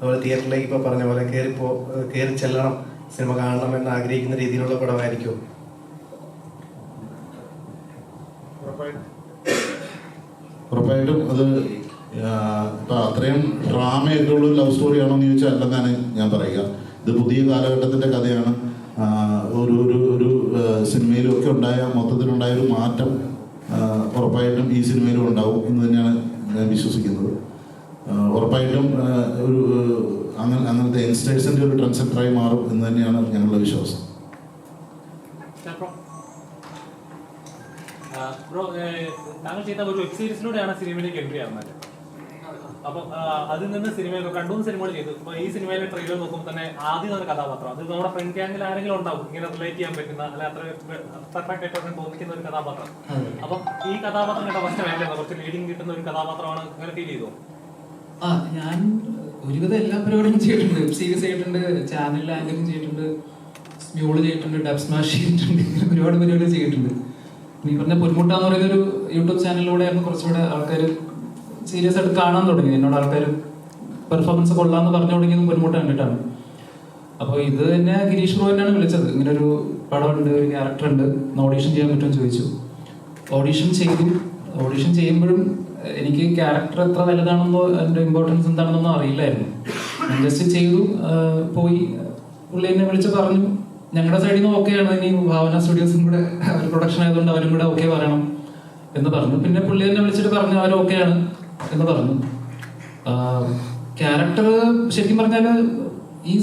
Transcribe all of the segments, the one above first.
അതുപോലെ തിയേറ്ററിലേക്ക് ഇപ്പോൾ പറഞ്ഞ പോലെ കയറിപ്പോ കയറി ചെല്ലണം സിനിമ കാണണം എന്ന് ആഗ്രഹിക്കുന്ന രീതിയിലുള്ള പടമായിരിക്കും. ഉറപ്പായിട്ടും. അത് ഇപ്പൊ അത്രയും ഡ്രാമയൊക്കെ ഉള്ള ലവ് സ്റ്റോറി ആണോ എന്ന് ചോദിച്ചാൽ അല്ലെന്നാണ് ഞാൻ പറയുക. ഇത് പുതിയ കാലഘട്ടത്തിന്റെ കഥയാണ്. ഒരു ഒരു ഒരു സിനിമയിലും ഒക്കെ ഉണ്ടായ മൊത്തത്തിലുണ്ടായ ഒരു മാറ്റം ഉറപ്പായിട്ടും ഈ സിനിമയിലും ഉണ്ടാവും എന്ന് തന്നെയാണ് ഞാൻ വിശ്വസിക്കുന്നത്. ഉറപ്പായിട്ടും ഒരു അങ്ങനെ അങ്ങനത്തെ യങ്സ്റ്റേഴ്സിന്റെ ഒരു ട്രെൻഡ് സെറ്ററായി മാറും എന്ന് തന്നെയാണ് ഞങ്ങളുടെ വിശ്വാസം. ബ്രോ താങ്കൾ ചെയ്ത ഒരു വെബ് സീരീസിലൂടെയാണ് സിനിമയിലേക്ക് എൻട്രി ആവുന്നത്. അപ്പം അതിൽ നിന്ന് സിനിമ കണ്ടു സിനിമകൾ ചെയ്തു. അപ്പൊ ഈ സിനിമയിലെ ട്രെയിലർ നോക്കുമ്പോൾ തന്നെ ആദ്യം ഒരു കഥാപാത്രം അത് നമ്മുടെ ഫ്രണ്ട് ഗ്യാങ്ങിൽ ആരെങ്കിലും ഉണ്ടാവും ഇങ്ങനെ റിലേറ്റ് ചെയ്യാൻ പറ്റുന്ന അല്ലെ അത്ര പെർഫെക്റ്റ് ആയിട്ട് തോന്നിക്കുന്ന ഒരു കഥാപാത്രം. അപ്പം ഈ കഥാപാത്രം കേട്ട ഫസ്റ്റ് വേണ്ടത് കുറച്ച് ലീഡിങ് കിട്ടുന്ന ഒരു കഥാപാത്രമാണ് ഇങ്ങനെ ഫീൽ ചെയ്തു? ആ ഞാൻ ഒരുവിധം എല്ലാ പരിപാടിയും ചെയ്തിട്ടുണ്ട്. വെബ് സീരീസ് ചെയ്തിട്ടുണ്ട് ചാനൽ ആങ്കറിങ് ചെയ്തിട്ടുണ്ട് സ്മ്യൂൾ ചെയ്തിട്ടുണ്ട് ഡബ് സ്മാഷ് ചെയ്തിട്ടുണ്ട് ഒരുപാട് പരിപാടി ചെയ്തിട്ടുണ്ട്. നീ പറഞ്ഞ പൊന്മുട്ട എന്ന് പറയുന്ന ഒരു യൂട്യൂബ് ചാനലിലൂടെ ആയിരുന്നു കുറച്ചുകൂടെ ആൾക്കാർ സീരിയസ് ആയിട്ട് കാണാൻ തുടങ്ങി എന്നോട് ആൾക്കാർ പെർഫോമൻസ് കൊള്ളാന്ന് പറഞ്ഞു തുടങ്ങിയത് പൊന്മുട്ട കണ്ടിട്ടാണ്. അപ്പോൾ ഇത് തന്നെ ഗിരീഷ് റോയിനാണ് വിളിച്ചത്. ഇങ്ങനെ ഒരു പടമുണ്ട് ഒരു ക്യാരക്ടർ ഉണ്ട്. ഓഡീഷൻ ചെയ്യാൻ പറ്റുമെന്ന് ചോദിച്ചു. ഓഡീഷൻ ചെയ്തു. ഓഡീഷൻ ചെയ്യുമ്പോഴും എനിക്ക് ക്യാരക്ടർ എത്ര വലുതാണെന്നോ അതിന്റെ ഇമ്പോർട്ടൻസ് എന്താണെന്നൊന്നും അറിയില്ലായിരുന്നു. ജസ്റ്റ് ചെയ്തു പോയി. പുള്ളി എന്നെ വിളിച്ച് പറഞ്ഞു ഞങ്ങളുടെ സൈഡിൽ നിന്ന് ഓക്കെ ആണ്. ഇനി ഭാവന സ്റ്റുഡിയോസും കൂടെ അവർ പ്രൊഡക്ഷൻ ആയതുകൊണ്ട് അവരും കൂടെ ഓക്കെ പറയണം എന്ന് പറഞ്ഞു. പിന്നെ പുള്ളി എന്നെ വിളിച്ചിട്ട് പറഞ്ഞു അവർ ഓക്കെ ആണ്. എന്ന് പറഞ്ഞു. ക്യാരക്ടർ ശരിക്കും പറഞ്ഞാൽ ഈ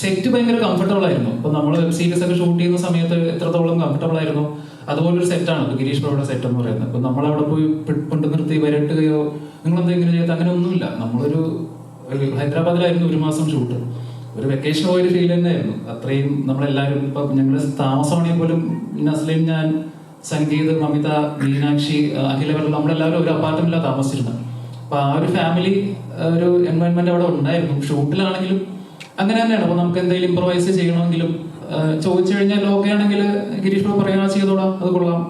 സെറ്റ് ഭയങ്കര കംഫർട്ടബിൾ ആയിരുന്നു. അപ്പൊ നമ്മൾ വെബ് സീരീസ് ഒക്കെ ഷൂട്ട് ചെയ്യുന്ന സമയത്ത് എത്രത്തോളം കംഫർട്ടബിൾ ആയിരുന്നു. അതുപോലെ ഒരു സെറ്റാണ് ഗിരീഷ് ബാബുടെ സെറ്റ് എന്ന് പറയുന്നത്. നമ്മൾ അവിടെ പോയി കൊണ്ടു നിർത്തി വരട്ടുകയോ നിങ്ങൾ എന്തെങ്കിലും ചെയ്ത് അങ്ങനെ ഒന്നുമില്ല നമ്മളൊരു ഹൈദരാബാദിലായിരുന്നു ഒരു മാസം ഷൂട്ട്. ഒരു വെക്കേഷൻ പോയൊരു ഫീൽ തന്നെയായിരുന്നു. അത്രയും നമ്മളെല്ലാവരും ഇപ്പൊ ഞങ്ങൾ താമസമാണെങ്കിൽ പോലും നസ്ലിൻ ഞാൻ സംഗീത് മമിത മീനാക്ഷി അഖില നമ്മളെല്ലാവരും ഒരു അപ്പാർട്ട്മെന്റിലാണ് താമസിച്ചിരുന്നത്. അപ്പൊ ആ ഒരു ഫാമിലി ഒരു എൻവയൺമെന്റ് അവിടെ ഉണ്ടായിരുന്നു. ഷൂട്ടിലാണെങ്കിലും അങ്ങനെ തന്നെയാണ്. അപ്പൊ നമുക്ക് എന്തെങ്കിലും ഇമ്പ്രവൈസ് ചെയ്യണമെങ്കിലും ചോദിച്ചു കഴിഞ്ഞാൽ ഓക്കെ ആണെങ്കിൽ ഗിരീഷ് ബാബു പറയാ ചെയ്തോളാം അത് കൊള്ളാം.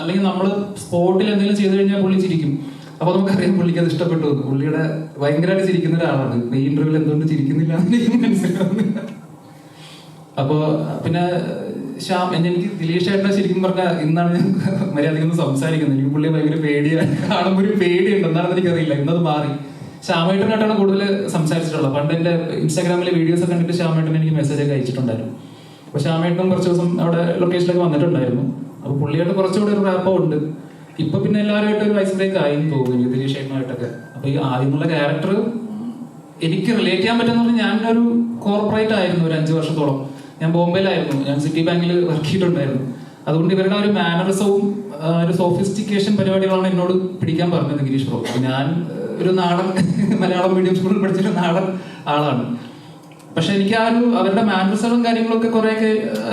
അല്ലെങ്കിൽ നമ്മൾ സ്പോട്ടിൽ എന്തെങ്കിലും ചെയ്തു കഴിഞ്ഞാൽ പുള്ളി ചിരിക്കും. അപ്പൊ നമുക്കറിയാം പുള്ളിക്ക് അത് ഇഷ്ടപ്പെട്ടു പുള്ളിയുടെ ഭയങ്കരമായിട്ട് ചിരിക്കുന്ന ഒരാളാണ്. ഈ ഇന്റർവ്യൂവിൽ എന്തുകൊണ്ട് ചിരിക്കുന്നില്ല എനിക്ക് അപ്പോ പിന്നെ ശ്യാം എനിക്ക് ദിലീഷ് ചേട്ടനെ ശരിക്കും പറഞ്ഞാൽ ഇന്നാണ് ഞാൻ മര്യാദയ്ക്ക് സംസാരിക്കുന്നത്. എനിക്ക് പുള്ളി ഭയങ്കര പേടിയാണ് കാണുമ്പോൾ ഒരു പേടിയുണ്ട്. എന്താണെന്ന് എനിക്കറിയില്ല. ഇന്നത് മാറി. ശ്യാമേട്ടനായിട്ടാണ് കൂടുതൽ സംസാരിച്ചിട്ടുള്ളത്. പണ്ട് എന്റെ ഇൻസ്റ്റാഗ്രാമിലെ വീഡിയോസ് കണ്ടിട്ട് ശ്യാമേട്ടൻ എനിക്ക് മെസ്സേജ് ഒക്കെ അയച്ചിട്ടുണ്ടായിരുന്നു. അപ്പൊ ശ്യാമേട്ടനും കുറച്ച് ദിവസം അവിടെ ലൊക്കേഷനിലൊക്കെ വന്നിട്ടുണ്ടായിരുന്നു. അപ്പോൾ പുള്ളിയായിട്ട് കുറച്ചുകൂടെ ഒരു റാപ്പോ ഉണ്ട്. ഇപ്പൊ പിന്നെ എല്ലാവരുമായിട്ട് ഒരു വൈസ് ബ്രേക്ക് ആയി തോന്നുന്നു എനിക്ക് ദിലീഷ് അപ്പൊ ഈ ആദ്യമുള്ള ക്യാരക്ടർ എനിക്ക് റിലേറ്റ് ചെയ്യാൻ പറ്റുന്ന പറഞ്ഞാൽ ഒരു കോർപ്പറേറ്റ് ആയിരുന്നു ഒരു അഞ്ചു വർഷത്തോളം. ഞാൻ ബോംബെയിലായിരുന്നു. ഞാൻ സിറ്റി ബാങ്കിൽ വർക്ക് ചെയ്തിട്ടുണ്ടായിരുന്നു. അതുകൊണ്ട് ഇവരുടെ ഒരു മാനറിസവും ഒരു സോഫിസ്റ്റിക്കേഷൻ പരിപാടികളാണ് എന്നോട് പിടിക്കാൻ പറഞ്ഞത് ഗിരീഷ് പ്രോ ഞാൻ ഒരു നാടൻ മലയാളം മീഡിയം സ്കൂളിൽ പഠിച്ചൊരു നാടൻ ആളാണ്. പക്ഷെ എനിക്ക് ആ ഒരു അവരുടെ മാനറിസവും കാര്യങ്ങളൊക്കെ കുറെ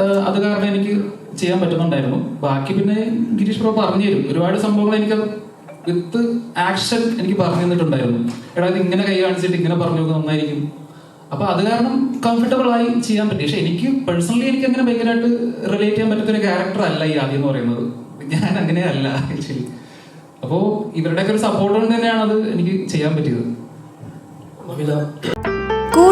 ആ, അത് കാരണം എനിക്ക് ചെയ്യാൻ പറ്റുന്നുണ്ടായിരുന്നു. ബാക്കി പിന്നെ ഗിരീഷ് പ്രോ പറഞ്ഞു തരും. ഒരുപാട് സംഭവങ്ങൾ എനിക്ക് വിത്ത് ആക്ഷൻ എനിക്ക് പറഞ്ഞു തന്നിട്ടുണ്ടായിരുന്നു. എടാ ഇത് ഇങ്ങനെ കൈ കാണിച്ചിട്ട് ഇങ്ങനെ പറഞ്ഞു നോക്കുക നന്നായിരിക്കും. അപ്പൊ അത് കാരണം കംഫർട്ടബിൾ ആയി ചെയ്യാൻ പറ്റി. പക്ഷെ എനിക്ക് പേഴ്സണലി എനിക്ക് അങ്ങനെ ഭയങ്കരമായിട്ട് റിലേറ്റ് ചെയ്യാൻ പറ്റുന്ന ഒരു ക്യാരക്ടർ അല്ല ഈ ആദ്യം എന്ന് പറയുന്നത്. ഞാൻ അങ്ങനെ അല്ല ആക്ച്വലി അപ്പോ ഇവരുടെയൊക്കെ ഒരു സപ്പോർട്ട് കൊണ്ട് തന്നെയാണ് അത് എനിക്ക് ചെയ്യാൻ പറ്റിയത്.